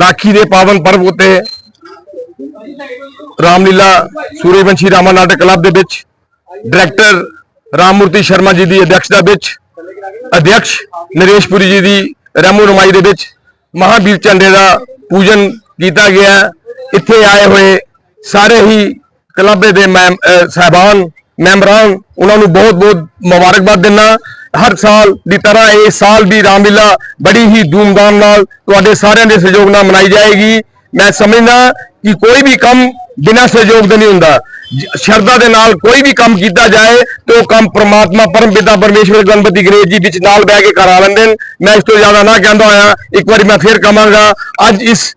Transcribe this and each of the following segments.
ਰਾਖੀ ਦੇ ਪਾਵਨ ਪਰਵ ਉਤੇ ਰਾਮਲੀਲਾ ਸੂਰਯਵੰਸ਼ੀ ਰਾਮਾ ਨਾਟਕ ਕਲੱਬ ਦੇ ਵਿੱਚ ਡਾਇਰੈਕਟਰ ਰਾਮਮੂਰਤੀ ਸ਼ਰਮਾ ਜੀ ਦੀ ਅਧਿਕਸ਼ਤਾ ਵਿੱਚ ਅਧਿਕਸ਼ ਨਰੇਸ਼ਪੁਰੀ ਜੀ ਦੀ ਰਮੂ ਰਮਾਈ ਦੇ ਵਿੱਚ ਮਹਾਵੀਰ ਝੰਡੇ ਦਾ ਪੂਜਨ ਕੀਤਾ ਗਿਆ ਇੱਥੇ ਆਏ ਹੋਏ ਸਾਰੇ ਹੀ ਕਲੱਬ ਦੇ ਮੈਮ ਸਾਹਿਬਾਨ, ਮੈਂਬਰਾਂ, ਉਹਨਾਂ ਨੂੰ ਬਹੁਤ ਬਹੁਤ ਮੁਬਾਰਕਬਾਦ ਦਿੰਦਾ। ਹਰ ਸਾਲ ਦੀ ਤਰ੍ਹਾਂ ਇਸ ਸਾਲ ਵੀ ਰਾਮਲੀਲਾ ਬੜੀ ਹੀ ਧੂਮਧਾਮ ਨਾਲ ਤੁਹਾਡੇ ਸਾਰਿਆਂ ਦੇ ਸਹਿਯੋਗ ਨਾਲ ਮਨਾਈ ਜਾਏਗੀ। ਮੈਂ ਸਮਝਦਾ ਕਿ ਕੋਈ ਵੀ ਕੰਮ ਬਿਨਾਂ ਸਹਿਯੋਗ ਦੇ ਨਹੀਂ ਹੁੰਦਾ। ਸ਼ਰਧਾ ਦੇ ਨਾਲ ਕੋਈ ਵੀ ਕੰਮ ਕੀਤਾ ਜਾਏ ਤੇ ਉਹ ਕੰਮ ਪ੍ਰਮਾਤਮਾ ਪਰਮ ਪਿਤਾ ਪਰਮੇਸ਼ਵਰ ਗਣਪਤੀ ਗਣੇਸ਼ ਜੀ ਵਿੱਚ ਨਾਲ ਬਹਿ ਕੇ ਕਰਾ ਲੈਂਦੇ ਨੇ। ਮੈਂ ਇਸ ਤੋਂ ਜ਼ਿਆਦਾ ਨਾ ਕਹਿੰਦਾ ਹੋਇਆ, ਇੱਕ ਵਾਰੀ ਮੈਂ ਫੇਰ ਕਹਾਂਗਾ, ਅੱਜ ਇਸ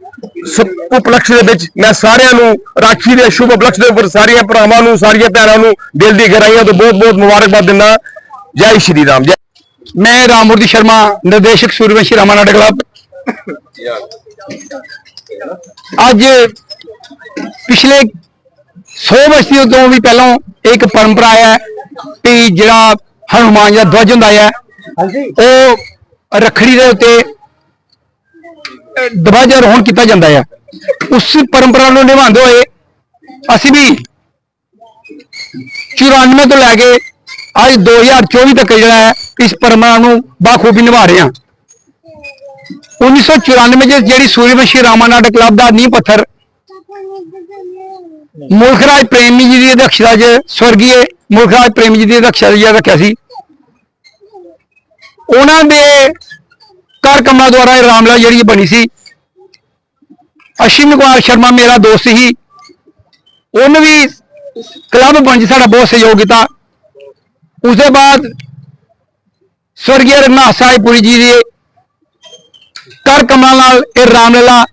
ਉਪਲਕਸ਼ ਦੇ ਵਿੱਚ ਮੈਂ ਸਾਰਿਆਂ ਨੂੰ, ਰਾਖੀ ਦੇ ਸ਼ੁਭ ਉਪਲਕਸ਼ ਦੇ ਉੱਪਰ ਸਾਰੀਆਂ ਭਰਾਵਾਂ ਨੂੰ, ਸਾਰੀਆਂ ਭੈਣਾਂ ਨੂੰ ਦਿਲ ਦੀ ਗਹਿਰਾਈਆਂ ਤੋਂ ਬਹੁਤ ਬਹੁਤ ਮੁਬਾਰਕਬਾਦ ਦਿੰਦਾ। ਜੈ ਸ਼੍ਰੀ ਰਾਮ ਜੈ ਮੈਂ ਰਾਮਮੂਰਤੀ ਸ਼ਰਮਾ ਨਿਰਦੇਸ਼ਕ ਸੂਰਯਵੰਸ਼ੀ ਰਾਮਾ ਨਾਟਕ ਕਲੱਬ। ਅੱਜ ਪਿਛਲੇ 100 ਵਰਸ਼ੀਆਂ ਤੋਂ ਵੀ ਪਹਿਲਾਂ ਇੱਕ ਪਰੰਪਰਾ ਹੈ ਕਿ ਜਿਹੜਾ ਹਨੂਮਾਨ ਦਾ ਧਵਜ ਹੁੰਦਾ ਹੈ ਉਹ ਰੱਖੜੀ ਦੇ ਉੱਤੇ ਧਵਜ ਆਰੋਹਣ ਕੀਤਾ ਜਾਂਦਾ ਹੈ। ਉਸ ਪਰੰਪਰਾ ਨੂੰ ਨਿਭਾਉਂਦੇ ਹੋਏ ਅਸੀਂ ਵੀ 94 ਤੋਂ ਲੈ ਕੇ ਅੱਜ 2024 ਤੱਕ ਜਿਹੜਾ ਹੈ, ਇਸ ਪਰੰਪਰਾ ਨੂੰ ਬਾਖੂਬੀ ਨਿਭਾ ਰਹੇ ਹਾਂ। 1994 ਚ ਜਿਹੜੀ ਸੂਰਯਵੰਸ਼ੀ ਰਾਮਾ ਨਾਟਕ ਕਲੱਬ ਦਾ ਨੀਂਹ ਪੱਥਰ ਮੁਲਖਰਾਜ ਪ੍ਰੇਮੀ ਜੀ ਦੀ ਅਧਿਕਸ਼ਤਾ 'ਚ ਸਵਰਗੀ ਮੁਲਖਰਾਜ ਪ੍ਰੇਮੀ ਜੀ ਦੀ ਅਧਿਕਸ਼ਤਾ 'ਚ ਰੱਖਿਆ ਸੀ। ਉਹਨਾਂ ਦੇ ਕਰ ਕੰਮਾਂ ਦੁਆਰਾ ਇਹ ਰਾਮਲਾ ਜਿਹੜੀ ਬਣੀ ਸੀ। ਅਸ਼ਿਮ ਕੁਮਾਰ ਸ਼ਰਮਾ ਮੇਰਾ ਦੋਸਤ ਸੀ। ਉਹਨੇ ਵੀ ਕਲੱਬ ਬਣ 'ਚ ਸਾਡਾ ਬਹੁਤ ਸਹਿਯੋਗ ਕੀਤਾ। ਉਸ ਬਾਅਦ ਸਵਰਗੀ ਰਘਨਾਥ ਸਾਹਿਬਪੁਰੀ ਜੀ ਦੇ ਕਰ ਕਮਾਲ ਨਾਲ ਇਹ ਰਾਮਲੀਲਾ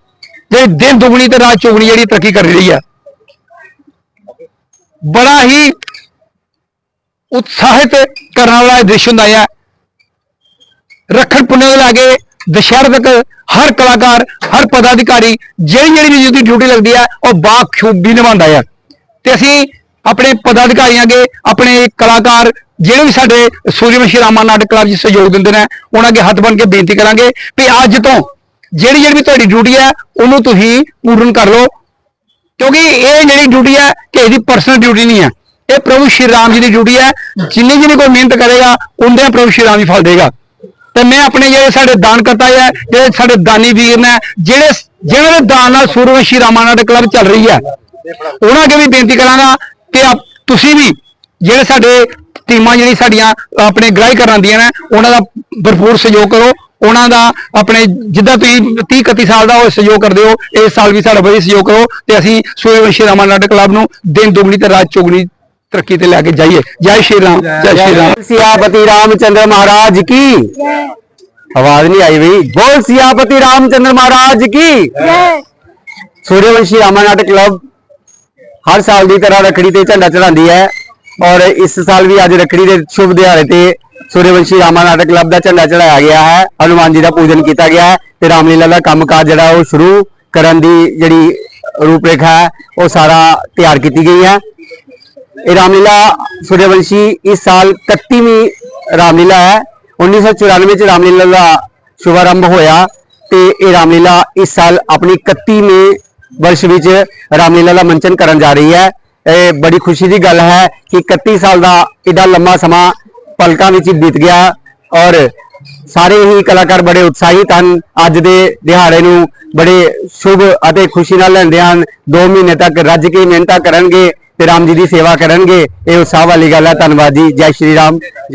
ਜਿਹੜੀ ਦਿਨ ਦੁਗਣੀ ਤੇ ਰਾਤ ਚੌਗਣੀ ਜਿਹੜੀ ਤਰੱਕੀ ਕਰ ਰਹੀ ਹੈ ਬੜਾ ਹੀ ਉਤਸ਼ਾਹਿਤ ਕਰਨ ਵਾਲਾ ਇਹ ਦ੍ਰਿਸ਼ ਹੁੰਦਾ ਹੈ ਰੱਖਣ ਪੁੰਨੇ ਤੋਂ ਲੈ ਕੇ ਦੁਸ਼ਹਿਰੇ ਤੱਕ ਹਰ ਕਲਾਕਾਰ ਹਰ ਪਦਾਧਿਕਾਰੀ ਜਿਹੜੀ ਜਿਹੜੀ ਵੀ ਉਹਦੀ ਡਿਊਟੀ ਲੱਗਦੀ ਹੈ ਉਹ ਬਾਖੂਬੀ ਨਿਭਾਉਂਦਾ ਹੈ ਤੇ ਅਸੀਂ ਆਪਣੇ ਪਦਾਧਿਕਾਰੀਆਂ ਅੱਗੇ ਆਪਣੇ ਕਲਾਕਾਰ ਜਿਹੜੇ ਵੀ ਸਾਡੇ ਸੂਰਯਵੰਸ਼ੀ ਰਾਮਾ ਨਾਟਕ ਕਲੱਬ 'ਚ ਸਹਿਯੋਗ ਦਿੰਦੇ ਨੇ, ਉਹਨਾਂ ਅੱਗੇ ਹੱਥ ਬਨ ਕੇ ਬੇਨਤੀ ਕਰਾਂਗੇ ਵੀ ਅੱਜ ਤੋਂ ਜਿਹੜੀ ਜਿਹੜੀ ਵੀ ਤੁਹਾਡੀ ਡਿਊਟੀ ਹੈ, ਉਹਨੂੰ ਤੁਸੀਂ ਪੂਰਨ ਕਰ ਲਓ। ਕਿਉਂਕਿ ਇਹ ਜਿਹੜੀ ਡਿਊਟੀ ਹੈ ਕਿ ਇਹਦੀ ਪਰਸਨਲ ਡਿਊਟੀ ਨਹੀਂ ਹੈ। ਇਹ ਪ੍ਰਭੂ ਸ਼੍ਰੀ ਰਾਮ ਜੀ ਦੀ ਡਿਊਟੀ ਹੈ। ਜਿੰਨੀ ਜਿੰਨੀ ਕੋਈ ਮਿਹਨਤ ਕਰੇਗਾ ਉਹਦੇ ਪ੍ਰਭੂ ਸ਼੍ਰੀ ਰਾਮ ਹੀ ਫਲ ਦੇਗਾ। ਤੇ ਮੈਂ ਆਪਣੇ ਜਿਹੜੇ ਸਾਡੇ ਦਾਨ ਕਰਤਾ ਹੈ, ਜਿਹੜੇ ਸਾਡੇ ਦਾਨੀ ਵੀਰ ਨੇ, ਜਿਹੜੇ ਜਿਨ੍ਹਾਂ ਦੇ ਦਾਨ ਨਾਲ ਸੂਰਯਵੰਸ਼ੀ ਰਾਮਾ ਨਾਟਕ ਕਲੱਬ ਚੱਲ ਰਹੀ ਹੈ, ਉਹਨਾਂ ਅੱਗੇ ਵੀ ਬੇਨਤੀ ਕਰਾਂਗਾ ਕਿ ਤੁਸੀਂ ਵੀ ਜਿਹੜੇ ਸਾਡੇ ਟੀਮਾਂ ਜਿਹੜੀ ਸਾਡੀਆਂ ਆਪਣੇ ਗ੍ਰਾਈ ਕਰਾਂਦੀਆਂ ਨੇ ਉਹਨਾਂ ਦਾ ਭਰਪੂਰ ਸਹਿਯੋਗ ਕਰੋ। ਉਹਨਾਂ ਦਾ ਆਪਣੇ ਜਿੱਦਾਂ ਤੁਸੀਂ 30 31 ਸਾਲ ਦਾ ਉਹ ਸਹਿਯੋਗ ਕਰਦੇ ਹੋ ਇਸ ਸਾਲ ਵੀ ਸਾਡਾ ਵਧੀਆ ਸਹਿਯੋਗ ਕਰੋ ਤੇ ਅਸੀਂ ਸੂਰਯਵੰਸ਼ੀ ਰਾਮਾਨਾਟ ਕਲੱਬ ਨੂੰ ਦਿਨ ਦੁਗਣੀ ਤੇ ਰਾਤ ਚੁਗਣੀ ਤਰੱਕੀ ਤੇ ਲੈ ਕੇ ਜਾਈਏ। ਜੈ ਸ਼੍ਰੀ ਰਾਮ ਜੈ ਸ਼੍ਰੀ ਰਾਮ। ਸਿਆਪਤੀ ਰਾਮਚੰਦਰ ਮਹਾਰਾਜ ਕੀ? ਆਵਾਜ਼ ਨਹੀਂ ਆਈ ਬਈ। ਬੋਲ ਸਿਆਪਤੀ ਰਾਮਚੰਦਰ ਮਹਾਰਾਜ ਕੀ? ਜੈ। ਸੂਰਯਵੰਸ਼ੀ ਨਾਟਕ ਕਲੱਬ ਹਰ ਸਾਲ ਦੀ ਤਰ੍ਹਾਂ ਰੱਖੜੀ ਤੇ ਝੰਡਾ ਚੜਾਉਂਦੀ ਹੈ। ਔਰ ਇਸ ਸਾਲ ਵੀ ਅੱਜ ਰੱਖੜੀ ਦੇ ਸ਼ੁਭ ਦਿਹਾੜੇ ਤੇ ਸੂਰਯਵੰਸ਼ੀ ਰਾਮਾ ਨਾਟਕ ਕਲੱਬ ਦਾ ਝੰਡਾ ਚੜਾਇਆ ਗਿਆ ਹੈ। ਹਨੂਮਾਨ ਜੀ ਦਾ ਪੂਜਨ ਕੀਤਾ ਗਿਆ ਹੈ ਤੇ ਰਾਮਲੀਲਾ ਦਾ ਕੰਮਕਾਜ ਜਿਹੜਾ ਉਹ ਸ਼ੁਰੂ ਕਰਨ ਦੀ ਜਿਹੜੀ ਰੂਪਰੇਖਾ ਹੈ, ਉਹ ਸਾਰਾ ਤਿਆਰ ਕੀਤੀ ਗਈ ਹੈ। ਇਹ ਰਾਮਲੀਲਾ ਸੂਰਯਵੰਸ਼ੀ ਇਸ ਸਾਲ 31ਵੀਂ ਰਾਮਲੀਲਾ ਹੈ। 1994 ਚ ਰਾਮਲੀਲਾ ਦਾ ਸ਼ੁਭਾਰੰਭ ਹੋਇਆ ਤੇ ਇਹ ਰਾਮਲੀਲਾ ਇਸ ਸਾਲ ਆਪਣੀ 31ਵੇਂ ਵਰਸ਼ ਵਿੱਚ ਰਾਮਲੀਲਾ ਦਾ ਮੰਚਨ ਕਰਨ ਜਾ ਰਹੀ ਹੈ ਇਹ ਬੜੀ ਖੁਸ਼ੀ ਦੀ ਗੱਲ ਹੈ ਕਿ 31 ਸਾਲ ਦਾ ਇਹਦਾ ਲੰਮਾ ਸਮਾਂ ਪਲਕਾਂ ਵਿੱਚ ਬੀਤ ਗਿਆ ਔਰ ਸਾਰੇ ਹੀ ਕਲਾਕਾਰ ਬੜੇ ਉਤਸ਼ਾਹਿਤ ਹਨ ਅੱਜ ਦੇ ਦਿਹਾੜੇ ਨੂੰ ਬੜੇ ਸ਼ੁਭ ਅਤੇ ਖੁਸ਼ੀ ਨਾਲ ਲੈਂਦੇ ਹਨ 2 ਮਹੀਨੇ ਤੱਕ ਰੱਜ ਕੇ ਮਿਹਨਤਾਂ ਕਰਨਗੇ ਤੇ ਰਾਮ ਜੀ ਦੀ ਸੇਵਾ ਕਰਨਗੇ ਇਹ ਉਤਸ਼ਾਹ ਵਾਲੀ ਗੱਲ ਹੈ ਧੰਨਵਾਦ ਜੀ ਜੈ ਸ਼੍ਰੀ ਰਾਮ